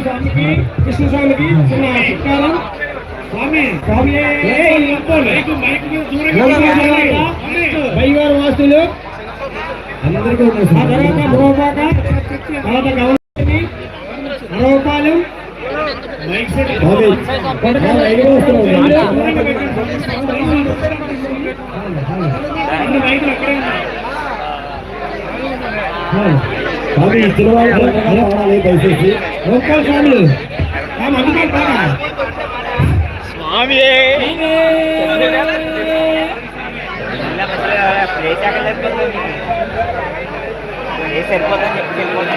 స్వామికి కృష్ణ స్వామికి చిన్న సత్కారం స్వామి స్వామి వాస్తులు. అందరికీ ఆ తర్వాత భూపాక తర్వాత గవర్నమెంట్ నరవపాలెం స్వామి తిరువాళ్ళు దయచేసి? లోకల్ స్వాములు అందుకే స్వామి ప్లేస్ ఎక్కడ సరిపోతుంది ప్లేస్ సరిపోతుంది చెప్పి వెళ్ళిపోతా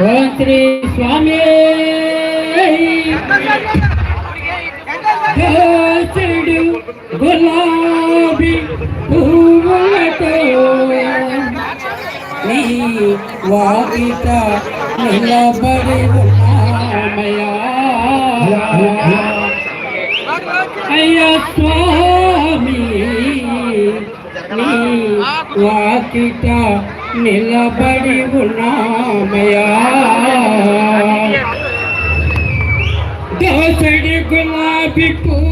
ఓం శ్రీ స్వామి. చెడు గులాబీ పువ్వులతో నీ వాకిట నిలబడి ఉన్నామయ్యా. అయ్యా స్వామి నీ వాకిట నిలబడి ఉన్నా గులాబీ పువ్వులతో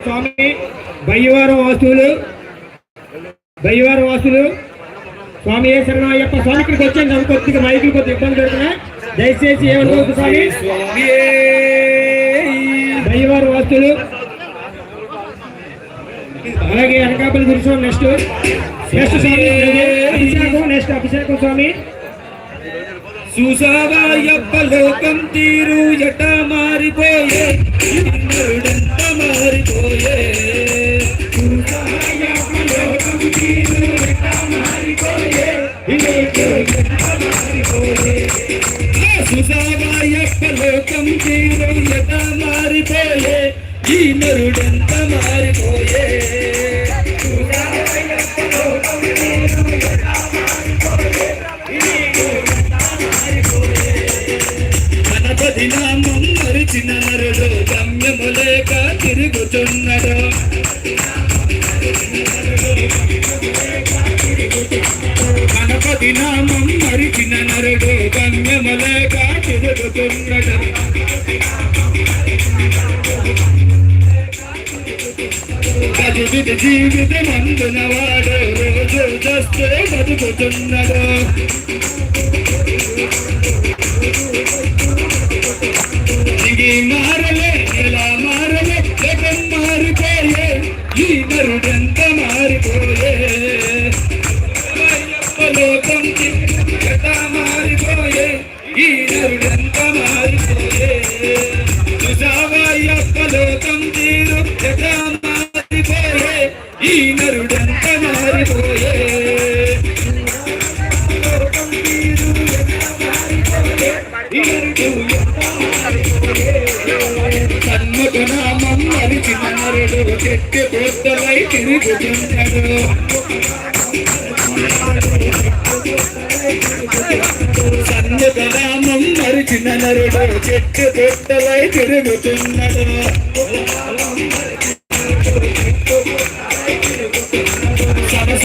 స్వామి బయ్యవారం వాసులు బయ్యవారం వాసులు స్వామి ఏ శరణం అయ్యప్ప స్వామి ఇక్కడికి వచ్చాను నాకు కొద్దిగా మైకులు కొద్దిగా ఇబ్బంది పెడుతున్నా దయచేసి ఏమనుకోవచ్చు స్వామి బయ్యవారం వాసులు అలాగే అనకాపల్లి గురుస్వామి నెక్స్ట్. నెక్స్ట్ స్వామి అభిషేకం నెక్స్ట్ అభిషేకం స్వామి. చూసావాయప్ప లోకం తీరు ఎట మారిపోయే? నరుడంత మారిపోయే? చూసావాయప్ప లోకం తీరు ఎట మారిపోయే? ఎట మారిపోయే సుసావాయప్ప లోకం తీరు ఎట మారిపోయే? ఈ నరుడంత మారిపోయే తిరుగుచున్నడు గణపతి నామం మరిచిన నరుడు గమ్యము లేక తిరుగుచున్నడు గదివిడి జీవితమందున వాడు రోజు చేస్తే బతుకుతున్నాడు. ఈ మారిపోయే. లోకం ఎట మారిపోయే. ఈ నరుడెంత మారిపోయే. సుజావయ్యప్ప లోకం తీరు ఎట మారిపోయే? ఈ నరుడెంత మారిపోయే. చెట్టు కొత్తలై తిరుగుతున్నాడు సన్ముఖనామం మరిచిన నరుడు చెట్టు కొత్తలై తిరుగుతున్నాడు